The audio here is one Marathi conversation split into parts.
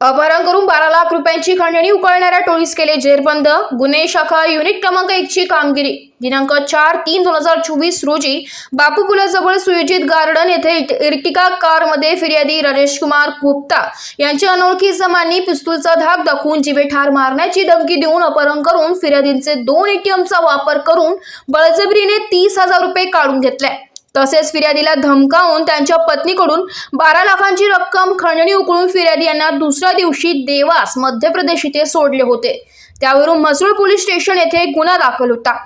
अपहरण करून बारा लाख रुपयांची खंडणी उकळणाऱ्या टोळीस केले जेरबंद. गुन्हे शाखा युनिट क्रमांक एकची कामगिरी. दिनांक चार तीन दोन हजार चोवीस रोजी बापू पुलाजवळ सुयोजित गार्डन येथे इर्टिका कारमध्ये फिर्यादी राजेश कुमार गुप्ता यांच्या अनोळखी जमांनी पिस्तूलचा धाक दाखवून जिवे ठार मारण्याची धमकी देऊन अपहरण करून फिर्यादींचे दोन एटीएमचा वापर करून बळजबरीने तीस हजार रुपये काढून घेतले. तसेच फिर्यादीला धमकावून त्यांच्या पत्नीकडून बारा लाखांची रक्कम खंडणी उकळून फिर्यादी यांना दुसऱ्या दिवशी देवास मध्य प्रदेश इथे सोडले होते. त्यावरून म्हसरूळ पोलीस स्टेशन येथे गुन्हा दाखल होता.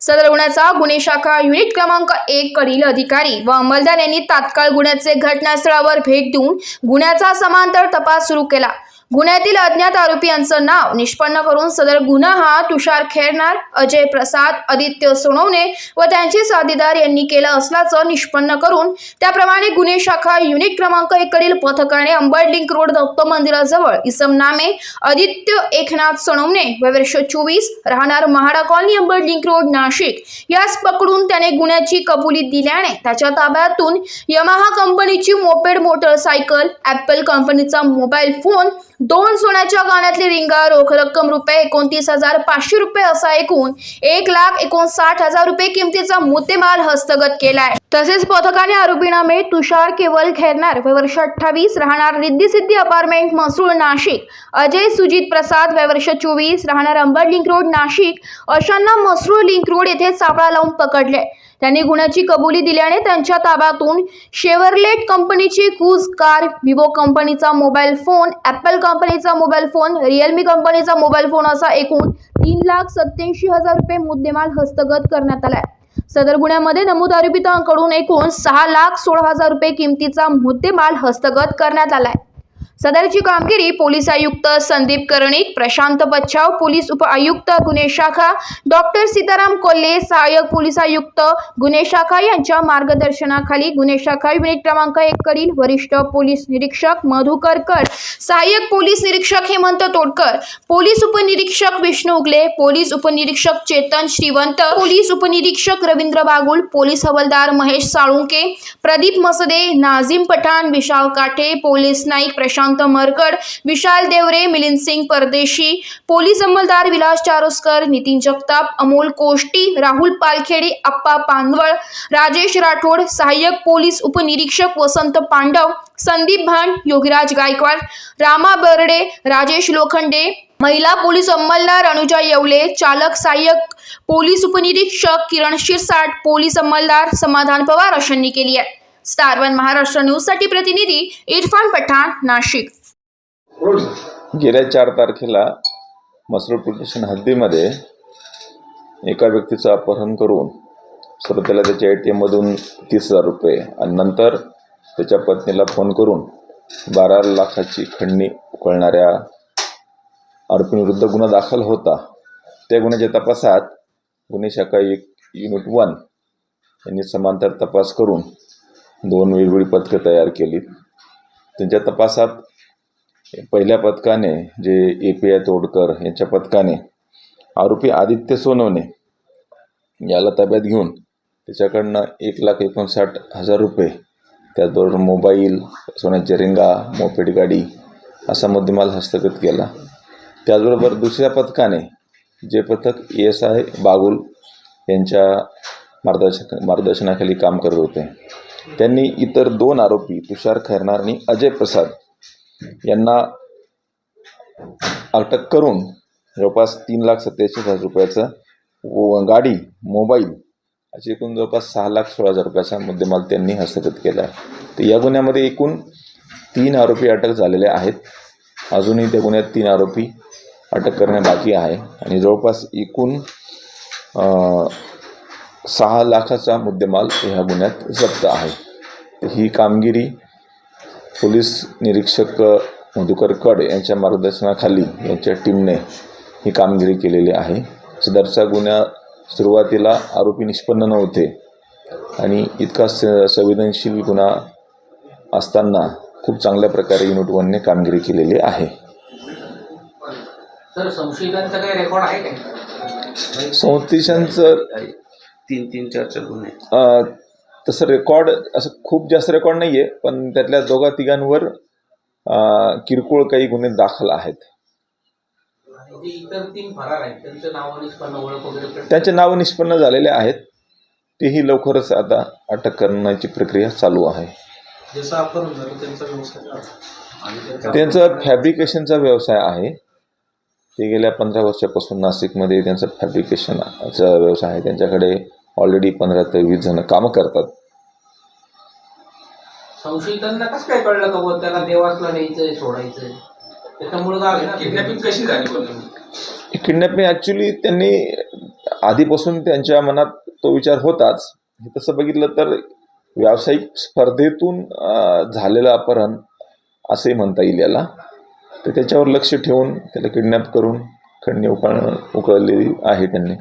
सदर गुन्ह्याचा गुन्हे शाखा युनिट क्रमांक एक कडील अधिकारी व अंमलदार यांनी तात्काळ गुन्ह्याचे घटनास्थळावर भेट देऊन गुन्ह्याचा समांतर तपास सुरू केला. गुन्ह्यातील अज्ञात आरोपीयांचं नाव निष्पन्न करून सदर गुन्हा हा तुषार खेरनार अजय प्रसाद आदित्य सोनवणे व त्यांचे साथीदार यांनी केला असल्याचं निष्पन्न करून त्याप्रमाणे गुन्हे शाखा युनिट क्रमांक एकडील पथकाने अंबड लिंक रोड दत्त मंदिराजवळ इसम नामे आदित्य एकनाथ सोनवणे वर्ष चोवीस राहणार MHADA colony Ambad link road Nashik यास पकडून त्याने गुन्ह्याची कबुली दिल्याने त्याच्या ताब्यातून यमाहा कंपनीची मोपेड मोटरसायकल ॲपल कंपनीचा मोबाईल फोन दोन सोन्याच्या गाण्यातली रिंगा रोख रक्कम रुपये एकोणतीस हजार पाचशे रुपये असा एकूण एक लाख एकोणसाठ हजार रुपये किमतीचा मुद्देमाल हस्तगत केलाय. तसेच पथकाने आरोपीना मे तुषार केवल खेरनार वय वर्ष अठ्ठावीस राहणार रिद्धी सिद्धी अपार्टमेंट मसूळ नाशिक अजय सुजित प्रसाद वय वर्ष चोवीस राहणार अंबड लिंक रोड नाशिक अशांना मसरूळ लिंक रोड येथे सापळा लावून पकडले. त्यांनी गुन्ह्याची कबुली दिल्याने त्यांच्या ताब्यातून शेवरलेट कंपनीची क्रूज कार विवो कंपनीचा मोबाईल फोन ॲपल कंपनीचा मोबाईल फोन रिअलमी कंपनीचा मोबाईल फोन असा एकूण तीन लाख सत्याऐंशी हजार रुपये मुद्देमाल हस्तगत करण्यात आलाय. सदर गुन्ह्यामध्ये नमूद आरोपितांकडून एकूण सहा लाख सोळा हजार रुपये किमतीचा मुद्देमाल हस्तगत करण्यात आलाय. सदरची कामगिरी पोलीस आयुक्त संदीप कर्णिक प्रशांत बच्छाव पोलीस उप आयुक्त गुन्हे शाखा डॉक्टर सीताराम कोल्हे सहाय्यक पोलीस आयुक्त गुन्हे शाखा यांच्या मार्गदर्शनाखाली गुन्हे शाखा युनिट क्रमांक एक कडील वरिष्ठ पोलीस निरीक्षक मधुकर कड सहाय्यक पोलीस निरीक्षक हेमंत तोडकर पोलीस उपनिरीक्षक विष्णू उगले पोलीस उपनिरीक्षक चेतन श्रीवंत पोलीस उपनिरीक्षक रवींद्र बागुल पोलीस हवालदार महेश साळुंके प्रदीप मसदे नाझीम पठाण विशाल काठे पोलीस नाईक प्रशांत मरकड विशाल देवरे मिलिंद सिंग परदेशी पोलीस अंमलदार विलास चारोस्कर नितीन जगताप अमोल कोष्टी राहुल पालखेडे अप्पा पानवळ राजेश राठोड सहाय्यक पोलीस उपनिरीक्षक वसंत पांडव संदीप भान योगीराज गायकवाड रामा बर्डे राजेश लोखंडे महिला पोलीस अंमलदार अनुजा येवले चालक सहाय्यक पोलीस उपनिरीक्षक किरण शिरसाट पोलीस अंमलदार समाधान पवार अशांनी केली आहे. स्टार वन महाराष्ट्र न्यूजसाठी प्रतिनिधी इरफान पठाण नाशिक. गेल्या चार तारखेला मसरूळ पोलीस हद्दीमध्ये एका व्यक्तीचं अपहरण करून सुरुवातीला त्याच्या ए टी एममधून तीस हजार रुपये आणि नंतर त्याच्या पत्नीला फोन करून बारा लाखाची खंडणी उकळणाऱ्या आरोपींविरुद्ध गुन्हा दाखल होता. त्या गुन्ह्याच्या तपासात गुन्हे शाखा एक युनिट वन यांनी समांतर तपास करून दोन वेगवेगळी पथकं तयार केली त्यांच्या तपासात पहिल्या पथकाने जे ए पी आय तोडकर यांच्या पथकाने आरोपी आदित्य सोनवणे याला ताब्यात घेऊन त्याच्याकडनं एक लाख एकोणसाठ हजार रुपये त्याचबरोबर मोबाईल सोन्याच्या रिंगा मोपेड गाडी असा मुद्देमाल हस्तगत केला. त्याचबरोबर दुसऱ्या पथकाने जे पथक ए एस आय बागुल यांच्या मार्गदर्शक मार्गदर्शनाखाली काम करत होते त्यांनी इतर दोन आरोपी तुषार खैरनार आणि अजय प्रसाद यांना अटक करून जवळपास तीन लाख सत्तेचाळीस हजार रुपयाचं व गाडी मोबाईल असे एकूण जवळपास सहा लाख सोळा हजार रुपयाचा मुद्देमाल त्यांनी हस्तगत केला आहे. तर या गुन्ह्यामध्ये एकूण तीन आरोपी अटक झालेले आहेत. अजूनही त्या गुन्ह्यात तीन आरोपी अटक करणे बाकी आहे. आणि जवळपास एकूण सहा लाखाचा मुद्देमाल ह्या गुन्ह्यात जप्त आहे. ही कामगिरी पोलीस निरीक्षक मधुकर कड यांच्या मार्गदर्शनाखाली यांच्या टीमने ही कामगिरी केलेली आहे. सदरचा गुन्हा सुरुवातीला आरोपी निष्पन्न नव्हते आणि इतका स संवेदनशील गुन्हा असताना खूप चांगल्या प्रकारे युनिट वनने कामगिरी केलेली आहे. सर संशयितांचा तीन तीन चार चार गुन्हे. अ, तसं रेकॉर्ड असं खूप जास्त रेकॉर्ड नाही आहे पण त्यातल्या दोघा तिघांवर अं, किरकोळ काही गुन्हे दाखल आहेत. आणि जे इतर तीन फरार आहेत. त्यांचं नाव निष्पन्न ओळख वगैरे प्रत्येक- त्यांचे नाव निष्पन्न झालेले आहेत. तेही लवकरच आता अटक करण्याची प्रक्रिया चालू आहे. जसं आपण झालं त्यांचा व्यवसाय काय? आणि त्यांचा- त्यांचा फॅब्रिकेशनचा व्यवसाय आहे. ते गेल्या पंधरा वर्षापासून नाशिकमध्ये त्यांचा फॅब्रिकेशनचा व्यवसाय आहे. त्यांच्याकडे ऑलरेडी पंधरा ते वीस जण कामं करतात. संशयितांना कसं काय कळलं का बुवा त्याला देवासला न्यायचंय सोडायचंय? त्याच्यामुळे काय किडनॅपिंग कशी झाली किडनॅपिंग ॲक्च्युली त्यांनी आधीपासून त्यांच्या मनात तो विचार होताच. हे तसं बघितलं तर व्यावसायिक स्पर्धेतून अं, झालेलं अपहरण असे म्हणता येईल याला. तर त्याच्यावर लक्ष ठेवून त्याला किडनॅप करून खंडणी उकळ उकळलेली आहे त्यांनी.